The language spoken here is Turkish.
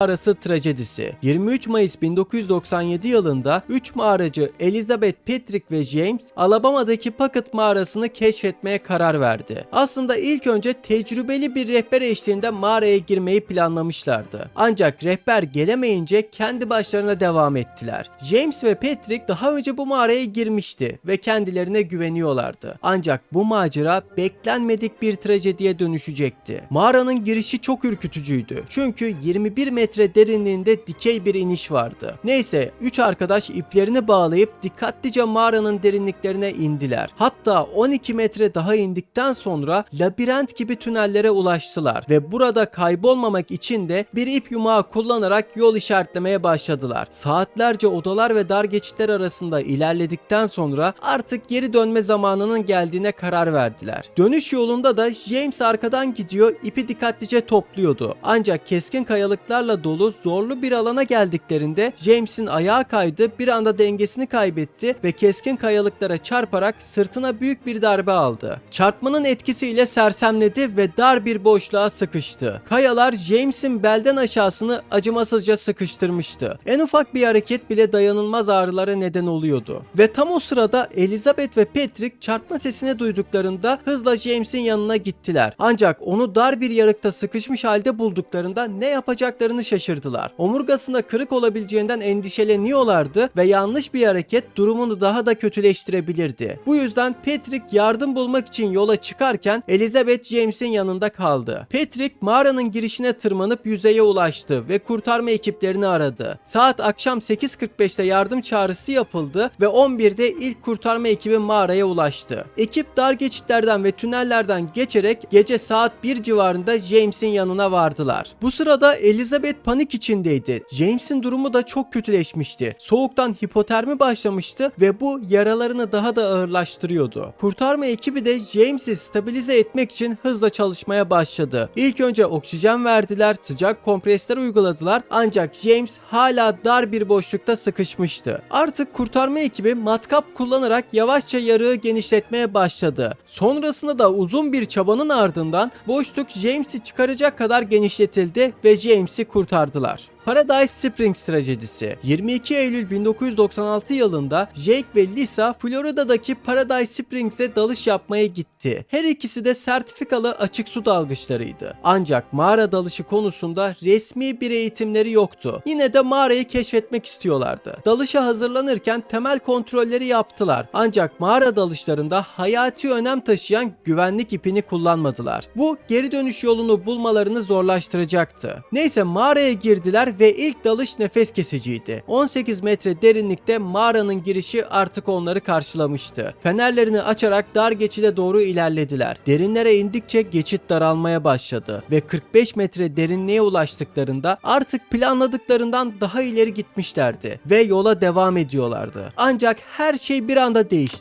Mağarası trajedisi. 23 Mayıs 1997 yılında 3 mağaracı Elizabeth Patrick ve James Alabama'daki Puckett mağarasını keşfetmeye karar verdi. Aslında ilk önce tecrübeli bir rehber eşliğinde mağaraya girmeyi planlamışlardı. Ancak rehber gelemeyince kendi başlarına devam ettiler. James ve Patrick daha önce bu mağaraya girmişti ve kendilerine güveniyorlardı. Ancak bu macera beklenmedik bir trajediye dönüşecekti. Mağaranın girişi çok ürkütücüydü. Çünkü 21 metre derinliğinde dikey bir iniş vardı. Neyse 3 arkadaş iplerini bağlayıp dikkatlice mağaranın derinliklerine indiler. Hatta 12 metre daha indikten sonra labirent gibi tünellere ulaştılar ve burada kaybolmamak için de bir ip yumağı kullanarak yol işaretlemeye başladılar. Saatlerce odalar ve dar geçitler arasında ilerledikten sonra artık geri dönme zamanının geldiğine karar verdiler. Dönüş yolunda da James arkadan gidiyor, ipi dikkatlice topluyordu. Ancak keskin kayalıklarla dolu zorlu bir alana geldiklerinde James'in ayağı kaydı, bir anda dengesini kaybetti ve keskin kayalıklara çarparak sırtına büyük bir darbe aldı. Çarpmanın etkisiyle sersemledi ve dar bir boşluğa sıkıştı. Kayalar James'in belden aşağısını acımasızca sıkıştırmıştı. En ufak bir hareket bile dayanılmaz ağrılara neden oluyordu. Ve tam o sırada Elizabeth ve Patrick çarpma sesini duyduklarında hızla James'in yanına gittiler. Ancak onu dar bir yarıkta sıkışmış halde bulduklarında ne yapacaklarını şaşırdılar. Omurgasında kırık olabileceğinden endişeleniyorlardı ve yanlış bir hareket durumunu daha da kötüleştirebilirdi. Bu yüzden Patrick yardım bulmak için yola çıkarken Elizabeth James'in yanında kaldı. Patrick mağaranın girişine tırmanıp yüzeye ulaştı ve kurtarma ekiplerini aradı. Saat akşam 8.45'te yardım çağrısı yapıldı ve 11'de ilk kurtarma ekibi mağaraya ulaştı. Ekip dar geçitlerden ve tünellerden geçerek gece saat 1 civarında James'in yanına vardılar. Bu sırada Elizabeth panik içindeydi. James'in durumu da çok kötüleşmişti. Soğuktan hipotermi başlamıştı ve bu yaralarını daha da ağırlaştırıyordu. Kurtarma ekibi de James'i stabilize etmek için hızla çalışmaya başladı. İlk önce oksijen verdiler, sıcak kompresler uyguladılar ancak James hala dar bir boşlukta sıkışmıştı. Artık kurtarma ekibi matkap kullanarak yavaşça yarığı genişletmeye başladı. Sonrasında da uzun bir çabanın ardından boşluk James'i çıkaracak kadar genişletildi ve James'i kurtardılar. Paradise Springs trajedisi. 22 Eylül 1996 yılında Jake ve Lisa Florida'daki Paradise Springs'e dalış yapmaya gitti. Her ikisi de sertifikalı açık su dalgıçlarıydı. Ancak mağara dalışı konusunda resmi bir eğitimleri yoktu. Yine de mağarayı keşfetmek istiyorlardı. Dalışa hazırlanırken temel kontrolleri yaptılar. Ancak mağara dalışlarında hayati önem taşıyan güvenlik ipini kullanmadılar. Bu geri dönüş yolunu bulmalarını zorlaştıracaktı. Neyse mağaraya girdiler ve ilk dalış nefes kesiciydi. 18 metre derinlikte mağaranın girişi artık onları karşılamıştı. Fenerlerini açarak dar geçide doğru ilerlediler. Derinlere indikçe geçit daralmaya başladı ve 45 metre derinliğe ulaştıklarında artık planladıklarından daha ileri gitmişlerdi ve yola devam ediyorlardı. Ancak her şey bir anda değişti.